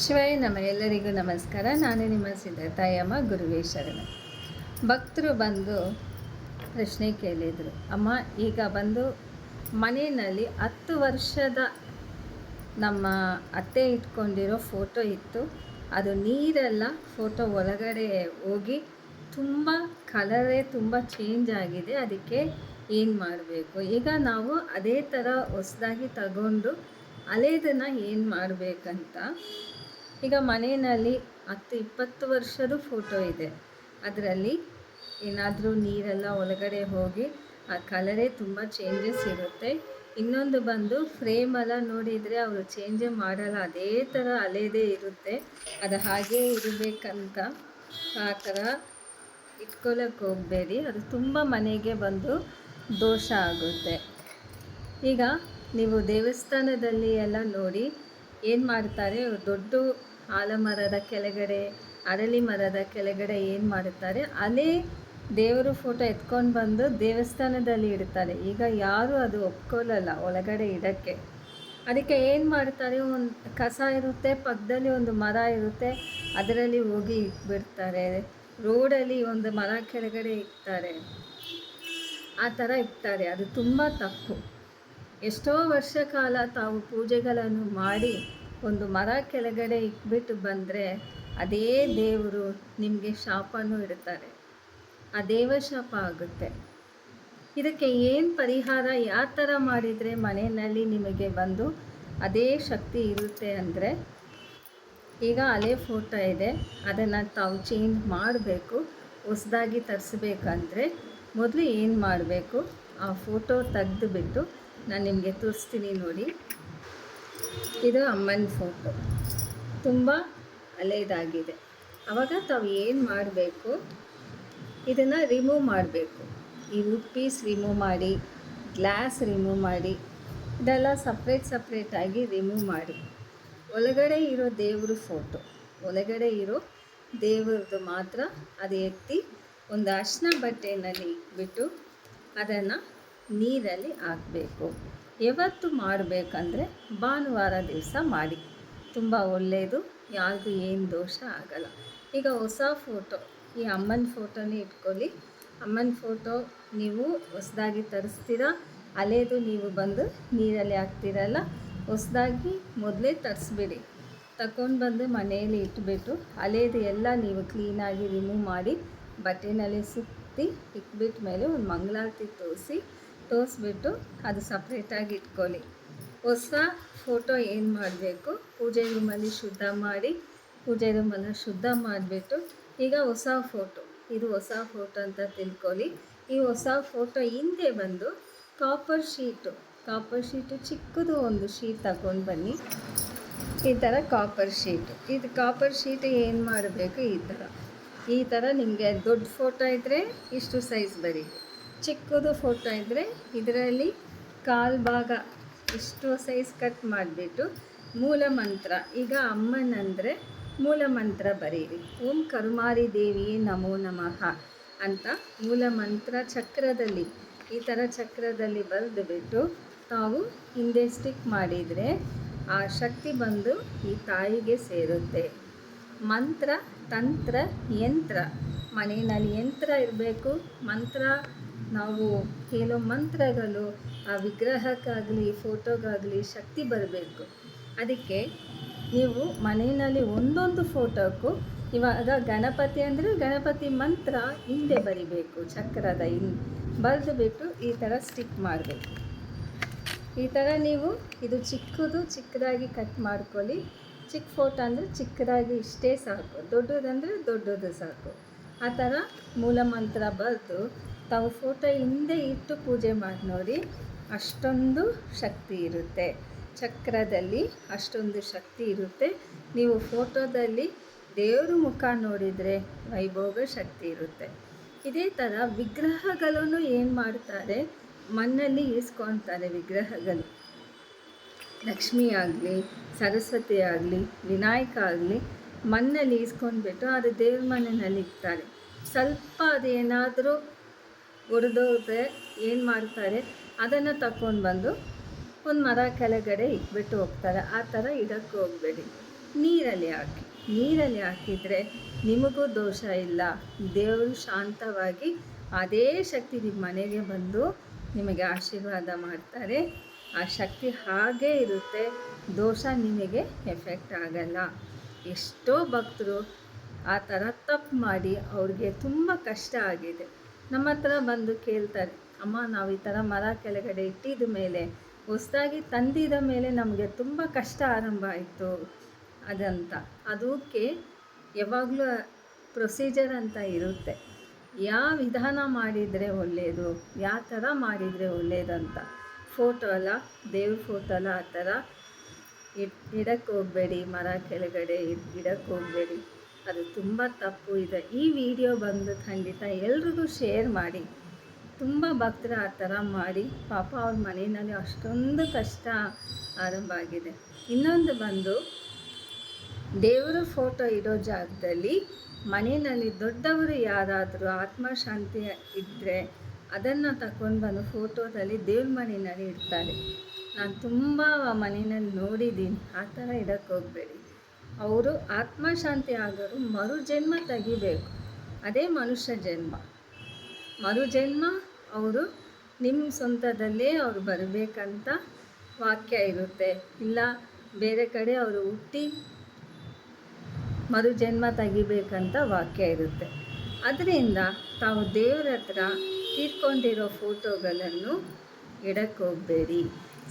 ಶಿವಾಯ ನಮ್ಮ ಎಲ್ಲರಿಗೂ ನಮಸ್ಕಾರ. ನಾನು ನಿಮ್ಮ ಸಿದ್ಧತಾಯಮ್ಮ ಗುರುವೇಶ್ವರನ ಭಕ್ತರು ಬಂದು ಪ್ರಶ್ನೆ ಕೇಳಿದರು, ಅಮ್ಮ, ಈಗ ಬಂದು ಮನೆಯಲ್ಲಿ ಹತ್ತು ವರ್ಷದ ನಮ್ಮ ಅತ್ತೆ ಇಟ್ಕೊಂಡಿರೋ ಫೋಟೋ ಇತ್ತು. ಅದು ನೀರೆಲ್ಲ, ಫೋಟೋ ಒಳಗಡೆ ಹೋಗಿ ತುಂಬ ಕಲರೇ ತುಂಬ ಚೇಂಜ್ ಆಗಿದೆ. ಅದಕ್ಕೆ ಏನು ಮಾಡಬೇಕು? ಈಗ ನಾವು ಅದೇ ಥರ ಹೊಸದಾಗಿ ತಗೊಂಡು ಹಳೇದನ್ನು ಏನು ಮಾಡಬೇಕಂತ ಈಗ ಮನೆಯಲ್ಲಿ ಹತ್ತು ಇಪ್ಪತ್ತು ವರ್ಷದ ಫೋಟೋ ಇದೆ. ಅದರಲ್ಲಿ ಏನಾದರೂ ನೀರೆಲ್ಲ ಒಳಗಡೆ ಹೋಗಿ ಆ ಕಲರೇ ತುಂಬ ಚೇಂಜಸ್ ಇರುತ್ತೆ. ಇನ್ನೊಂದು ಬಂದು ಫ್ರೇಮೆಲ್ಲ ನೋಡಿದರೆ ಅವರು ಚೇಂಜೇ ಮಾಡಲ್ಲ, ಅದೇ ಥರ ಅಲೆದೇ ಇರುತ್ತೆ. ಅದು ಹಾಗೇ ಇರಬೇಕಂತ ಆ ಥರ ಇಟ್ಕೊಳ್ಳೋಕೆ ಹೋಗಬೇಡಿ. ಅದು ತುಂಬ ಮನೆಗೆ ಬಂದು ದೋಷ ಆಗುತ್ತೆ. ಈಗ ನೀವು ದೇವಸ್ಥಾನದಲ್ಲಿ ಎಲ್ಲ ನೋಡಿ ಏನು ಮಾಡ್ತಾರೆ? ದೊಡ್ಡ ಆಲಮರದ ಕೆಳಗಡೆ, ಅರಳಿ ಮರದ ಕೆಳಗಡೆ ಏನು ಮಾಡುತ್ತಾರೆ? ಅದೇ ದೇವರು ಫೋಟೋ ಎತ್ಕೊಂಡು ಬಂದು ದೇವಸ್ಥಾನದಲ್ಲಿ ಇಡ್ತಾರೆ ಈಗ ಯಾರೂ ಅದು ಒಪ್ಕೊಳ್ಳಲ್ಲ ಒಳಗಡೆ ಇಡೋಕ್ಕೆ. ಅದಕ್ಕೆ ಏನು ಮಾಡ್ತಾರೆ? ಒಂದು ಕಸ ಇರುತ್ತೆ, ಪಕ್ಕದಲ್ಲಿ ಒಂದು ಮರ ಇರುತ್ತೆ, ಅದರಲ್ಲಿ ಹೋಗಿ ಇಟ್ಬಿಡ್ತಾರೆ. ರೋಡಲ್ಲಿ ಒಂದು ಮರ ಕೆಳಗಡೆ ಇಡ್ತಾರೆ. ಆ ಥರ ಇಡ್ತಾರೆ. ಅದು ತುಂಬ ತಪ್ಪು. ಎಷ್ಟೋ ವರ್ಷ ಕಾಲ ತಾವು ಪೂಜೆಗಳನ್ನು ಮಾಡಿ ಒಂದು ಮರ ಕೆಳಗಡೆ ಇಟ್ಬಿಟ್ಟು ಬಂದರೆ ಅದೇ ದೇವರು ನಿಮಗೆ ಶಾಪನೂ ಇಡ್ತಾರೆ. ಆ ದೇವ ಶಾಪ ಆಗುತ್ತೆ. ಇದಕ್ಕೆ ಏನು ಪರಿಹಾರ? ಯಾವ ಥರ ಮಾಡಿದರೆ ಮನೆಯಲ್ಲಿ ನಿಮಗೆ ಬಂದು ಅದೇ ಶಕ್ತಿ ಇರುತ್ತೆ ಅಂದರೆ ಈಗ ಹಳೆ ಫೋಟೋ ಇದೆ. ಅದನ್ನು ತಾವು ಚೇಂಜ್ ಮಾಡಬೇಕು. ಹೊಸದಾಗಿ ತರಿಸ್ಬೇಕಂದ್ರೆ ಮೊದಲು ಏನು ಮಾಡಬೇಕು? ಆ ಫೋಟೋ ತೆಗೆದುಬಿಟ್ಟು ನಾನು ನಿಮಗೆ ತೋರಿಸ್ತೀನಿ ನೋಡಿ. ಇದು ಅಮ್ಮನ ಫೋಟೋ ತುಂಬ ಹಳೇದಾಗಿದೆ. ಆವಾಗ ತಾವು ಏನು ಮಾಡಬೇಕು? ಇದನ್ನು ರಿಮೂವ್ ಮಾಡಬೇಕು. ಈ ವುಡ್ ಪೀಸ್ ರಿಮೂವ್ ಮಾಡಿ ಗ್ಲಾಸ್ ರಿಮೂವ್ ಮಾಡಿ, ಇದೆಲ್ಲ ಸಪ್ರೇಟ್ ಸಪ್ರೇಟಾಗಿ ರಿಮೂವ್ ಮಾಡಿ. ಒಳಗಡೆ ಇರೋ ದೇವ್ರ ಫೋಟೋ ಒಳಗಡೆ ಇರೋ ದೇವ್ರದ್ದು ಮಾತ್ರ ಅದು ಎತ್ತಿ ಒಂದು ಅರ್ಶಿನ ಬಟ್ಟೆನಲ್ಲಿ ಇಟ್ಬಿಟ್ಟು ಅದನ್ನು ನೀರಲ್ಲಿ ಹಾಕಬೇಕು. ಯಾವತ್ತು ಮಾಡಬೇಕಂದ್ರೆ ಭಾನುವಾರ ದಿವಸ ಮಾಡಿ. ತುಂಬ ಒಳ್ಳೆಯದು ಯಾರಿಗೂ ಏನು ದೋಷ ಆಗಲ್ಲ. ಈಗ ಹೊಸ ಫೋಟೋ ಈ ಅಮ್ಮನ ಫೋಟೋನೇ ಇಟ್ಕೊಳ್ಳಿ. ಅಮ್ಮನ ಫೋಟೋ ನೀವು ಹೊಸದಾಗಿ ತರಿಸ್ತೀರಾ? ಅಲೆದು ನೀವು ಬಂದು ನೀರಲ್ಲಿ ಹಾಕ್ತಿರಲ್ಲ? ಹೊಸದಾಗಿ ಮೊದಲೇ ತರಿಸ್ಬಿಡಿ. ತಗೊಂಡು ಬಂದು ಮನೆಯಲ್ಲಿ ಇಟ್ಬಿಟ್ಟು ಅಲೆದು ಎಲ್ಲ ನೀವು ಕ್ಲೀನಾಗಿ ರಿಮೂವ್ ಮಾಡಿ, ಬಟ್ಟೆನಲ್ಲಿ ಸುತ್ತಿ ಇಟ್ಬಿಟ್ಟ ಮೇಲೆ ಒಂದು ಮಂಗಳಾರತಿ ತೋರಿಸಿ ತೋರಿಸ್ಬಿಟ್ಟು ಅದು ಸಪ್ರೇಟಾಗಿ ಇಟ್ಕೊಳ್ಳಿ. ಹೊಸ ಫೋಟೋ ಏನು ಮಾಡಬೇಕು? ಪೂಜೆ ರೂಮಲ್ಲಿ ಶುದ್ಧ ಮಾಡಿ, ಪೂಜೆ ರೂಮನ್ನು ಶುದ್ಧ ಮಾಡಿಬಿಟ್ಟು ಈಗ ಹೊಸ ಫೋಟೋ ಇದು ಹೊಸ ಫೋಟೋ ಅಂತ ತಿಳ್ಕೊಳ್ಳಿ. ಈ ಹೊಸ ಫೋಟೋ ಹಿಂದೆ ಬಂದು ಕಾಪರ್ ಶೀಟು ಕಾಪರ್ ಶೀಟು ಚಿಕ್ಕದು ಒಂದು ಶೀಟ್ ತಗೊಂಡು ಬನ್ನಿ. ಈ ಥರ ಕಾಪರ್ ಶೀಟು ಇದು ಕಾಪರ್ ಶೀಟ್ ಏನು ಮಾಡಬೇಕು? ಈ ಥರ ಈ ಥರ ನಿಮಗೆ ದೊಡ್ಡ ಫೋಟೋ ಇದ್ದರೆ ಇಷ್ಟು ಸೈಜ್ ಬರೀ ಚಿಕ್ಕದು ಫೋಟೋ ಇದ್ದರೆ ಇದರಲ್ಲಿ ಕಾಲು ಭಾಗ ಇಷ್ಟು ಸೈಜ್ ಕಟ್ ಮಾಡಿಬಿಟ್ಟು ಮೂಲ ಮಂತ್ರ. ಈಗ ಅಮ್ಮನಂದರೆ ಮೂಲ ಮಂತ್ರ ಬರೀರಿ. ಓಂ ಕರುಮಾರಿ ದೇವಿ ನಮೋ ನಮಃ ಅಂತ ಮೂಲ ಮಂತ್ರ ಚಕ್ರದಲ್ಲಿ, ಈ ಥರ ಚಕ್ರದಲ್ಲಿ ಬರೆದುಬಿಟ್ಟು ನಾವು ಹಿಂದೆ ಸ್ಟಿಕ್ ಮಾಡಿದರೆ ಆ ಶಕ್ತಿ ಬಂದು ಈ ತಾಯಿಗೆ ಸೇರುತ್ತೆ. ಮಂತ್ರ, ತಂತ್ರ, ಯಂತ್ರ. ಮನೆಯಲ್ಲಿ ಯಂತ್ರ ಇರಬೇಕು. ಮಂತ್ರ ನಾವು ಹೇಳೋ ಮಂತ್ರಗಳು, ಆ ವಿಗ್ರಹಕ್ಕಾಗಲಿ, ಫೋಟೋಗಾಗಲಿ ಶಕ್ತಿ ಬರಬೇಕು. ಅದಕ್ಕೆ ನೀವು ಮನೆಯಲ್ಲಿ ಒಂದೊಂದು ಫೋಟೋಕ್ಕೂ ಇವಾಗ ಗಣಪತಿ ಅಂದರೆ ಗಣಪತಿ ಮಂತ್ರ ಹಿಂದೆ ಬರಿಬೇಕು, ಚಕ್ರದ ಹಿಂದೆ. ಬರೆದುಬಿಟ್ಟು ಈ ಥರ ಸ್ಟಿಕ್ ಮಾಡಬೇಕು. ಈ ಥರ ನೀವು ಇದು ಚಿಕ್ಕದು ಚಿಕ್ಕದಾಗಿ ಕಟ್ ಮಾಡ್ಕೊಳ್ಳಿ. ಚಿಕ್ಕ ಫೋಟೋ ಅಂದರೆ ಚಿಕ್ಕದಾಗಿ ಇಷ್ಟೇ ಸಾಕು. ದೊಡ್ಡದಂದರೆ ದೊಡ್ಡದು ಸಾಕು. ಆ ಥರ ಮೂಲ ಮಂತ್ರ ಬರೆದು ತಾವು ಫೋಟೋ ಹಿಂದೆ ಇಟ್ಟು ಪೂಜೆ ಮಾಡಿ ನೋಡಿ ಅಷ್ಟೊಂದು ಶಕ್ತಿ ಇರುತ್ತೆ. ಚಕ್ರದಲ್ಲಿ ಅಷ್ಟೊಂದು ಶಕ್ತಿ ಇರುತ್ತೆ. ನೀವು ಫೋಟೋದಲ್ಲಿ ದೇವ್ರ ಮುಖ ನೋಡಿದರೆ ವೈಭೋಗ ಶಕ್ತಿ ಇರುತ್ತೆ. ಇದೇ ಥರ ವಿಗ್ರಹಗಳನ್ನು ಏನು ಮಾಡ್ತಾರೆ? ಮಣ್ಣಲ್ಲಿ ಈಸ್ಕೊತಾರೆ ವಿಗ್ರಹಗಳು. ಲಕ್ಷ್ಮಿ ಆಗಲಿ, ಸರಸ್ವತಿ ಆಗಲಿ, ವಿನಾಯಕ ಆಗಲಿ ಮಣ್ಣಲ್ಲಿ ಈಸ್ಕೊಂಡ್ಬಿಟ್ಟು ಅದು ದೇವ್ರ ಮನೆಯಲ್ಲಿ ಇಡ್ತಾರೆ. ಸ್ವಲ್ಪ ಅದೇನಾದರೂ ಒಡೆದೋದ್ರೆ ಏನು ಮಾಡ್ತಾರೆ? ಅದನ್ನು ತಗೊಂಡು ಬಂದು ಒಂದು ಮರ ಕೆಳಗಡೆ ಇಟ್ಬಿಟ್ಟು ಹೋಗ್ತಾರೆ. ಆ ಥರ ಇಡಕ್ಕೆ ಹೋಗಬೇಡಿ. ನೀರಲ್ಲಿ ಹಾಕಿ. ನೀರಲ್ಲಿ ಹಾಕಿದರೆ ನಿಮಗೂ ದೋಷ ಇಲ್ಲ. ದೇವರು ಶಾಂತವಾಗಿ ಅದೇ ಶಕ್ತಿ ನಿಮ್ಮ ಮನೆಗೆ ಬಂದು ನಿಮಗೆ ಆಶೀರ್ವಾದ ಮಾಡ್ತಾರೆ. ಆ ಶಕ್ತಿ ಹಾಗೇ ಇರುತ್ತೆ. ದೋಷ ನಿಮಗೆ ಎಫೆಕ್ಟ್ ಆಗಲ್ಲ. ಎಷ್ಟೋ ಭಕ್ತರು ಆ ಥರ ತಪ್ಪು ಮಾಡಿ ಅವ್ರಿಗೆ ತುಂಬ ಕಷ್ಟ ಆಗಿದೆ. ನಮ್ಮ ಹತ್ರ ಬಂದು ಕೇಳ್ತಾರೆ, ಅಮ್ಮ, ನಾವು ಈ ಥರ ಮರ ಕೆಳಗಡೆ ಇಟ್ಟಿದ ಮೇಲೆ, ಹೊಸದಾಗಿ ತಂದಿದ ಮೇಲೆ ನಮಗೆ ತುಂಬ ಕಷ್ಟ ಆರಂಭ ಆಯಿತು ಅದಂತ. ಅದಕ್ಕೆ ಯಾವಾಗಲೂ ಪ್ರೊಸೀಜರ್ ಅಂತ ಇರುತ್ತೆ. ಯಾವ ವಿಧಾನ ಮಾಡಿದರೆ ಒಳ್ಳೆಯದು ಯಾವ ಥರ ಮಾಡಿದರೆ ಒಳ್ಳೆಯದಂತ ಫೋಟೋ ಅಲ್ಲ, ದೇವ್ರ ಫೋಟೋ ಅಲ್ಲ, ಆ ಥರ ಇಡ್ ಇಡಕ್ಕೆ ಹೋಗಬೇಡಿ, ಮರ ಕೆಳಗಡೆ ಇಡ್ ಇಡಕ್ಕೆ ಹೋಗಬೇಡಿ. ಅದು ತುಂಬ ತಪ್ಪು ಇದೆ. ಈ ವಿಡಿಯೋ ಬಂದು ಖಂಡಿತ ಎಲ್ರಿಗೂ ಶೇರ್ ಮಾಡಿ. ತುಂಬ ಭಕ್ತರು ಆ ಥರ ಮಾಡಿ. ಪಾಪ ಅವ್ರ ಮನೆಯಲ್ಲಿ ಅಷ್ಟೊಂದು ಕಷ್ಟ ಆರಂಭ ಆಗಿದೆ. ಇನ್ನೊಂದು ಬಂದು, ದೇವರ ಫೋಟೋ ಇಡೋ ಜಾಗದಲ್ಲಿ ಮನೆಯಲ್ಲಿ ದೊಡ್ಡವರು ಯಾರಾದರೂ ಆತ್ಮಶಾಂತಿ ಇದ್ದರೆ ಅದನ್ನು ತಗೊಂಡು ಬಂದು ಫೋಟೋದಲ್ಲಿ ದೇವ್ರ ಮನೆಯಲ್ಲಿ ಇಡ್ತಾರೆ. ನಾನು ತುಂಬ ಮನೆಯಲ್ಲಿ ನೋಡಿದ್ದೀನಿ. ಆ ಥರ ಇಡೋಕ್ಕೆ ಹೋಗಬೇಡಿ. ಅವರು ಆತ್ಮಶಾಂತಿ ಆಗೋರು ಮರು ಜನ್ಮ ತೆಗಿಬೇಕು. ಅದೇ ಮನುಷ್ಯ ಜನ್ಮ. ಮರು ಜನ್ಮ ಅವರು ನಿಮ್ಮ ಸ್ವಂತದಲ್ಲೇ ಅವರು ಬರಬೇಕಂತ ವಾಕ್ಯ ಇರುತ್ತೆ. ಇಲ್ಲ, ಬೇರೆ ಕಡೆ ಅವರು ಹುಟ್ಟಿ ಮರು ಜನ್ಮ ತೆಗಿಬೇಕಂತ ವಾಕ್ಯ ಇರುತ್ತೆ. ಅದರಿಂದ ತಾವು ದೇವರ ಹತ್ರ ತೀರ್ಕೊಂಡಿರೋ ಫೋಟೋಗಳನ್ನು ಇಡಕ್ಕೆ ಹೋಗಬೇಡಿ.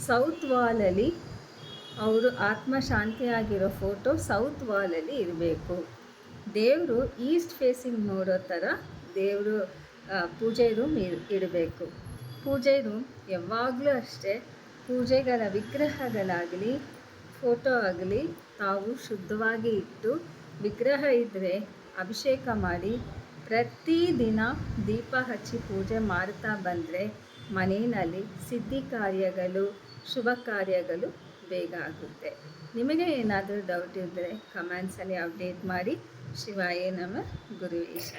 ಸೌತ್ ವಾಲಲ್ಲಿ ಅವರು ಆತ್ಮ ಶಾಂತಿಯಾಗಿರೋ ಫೋಟೋ ಸೌತ್ ವಾಲಲ್ಲಿ ಇರಬೇಕು. ದೇವರು ಈಸ್ಟ್ ಫೇಸಿಂಗ್ ನೋಡೋ ಥರ ದೇವರು ಪೂಜೆ ರೂಮ್ ಇಡಬೇಕು. ಪೂಜೆ ರೂಮ್ ಯಾವಾಗಲೂ ಅಷ್ಟೇ, ಪೂಜೆಗಳ ವಿಗ್ರಹಗಳಾಗಲಿ, ಫೋಟೋ ಆಗಲಿ ತಾವು ಶುದ್ಧವಾಗಿ ಇಟ್ಟು ವಿಗ್ರಹ ಇದ್ದರೆ ಅಭಿಷೇಕ ಮಾಡಿ ಪ್ರತಿದಿನ ದೀಪ ಹಚ್ಚಿ ಪೂಜೆ ಮಾಡ್ತಾ ಬಂದರೆ ಮನೆಯಲ್ಲಿ ಸಿದ್ಧಿ ಕಾರ್ಯಗಳು, ಶುಭ ಕಾರ್ಯಗಳು ಬೇಗ ಆಗುತ್ತೆ. ನಿಮಗೆ ಏನಾದರೂ ಡೌಟ್ ಇದ್ದರೆ ಕಮೆಂಟ್ಸಲ್ಲಿ ಅಪ್ಡೇಟ್ ಮಾಡಿ. ಶಿವಾಯೇ ನಮ್ಮ ಗುರುವೇಶ.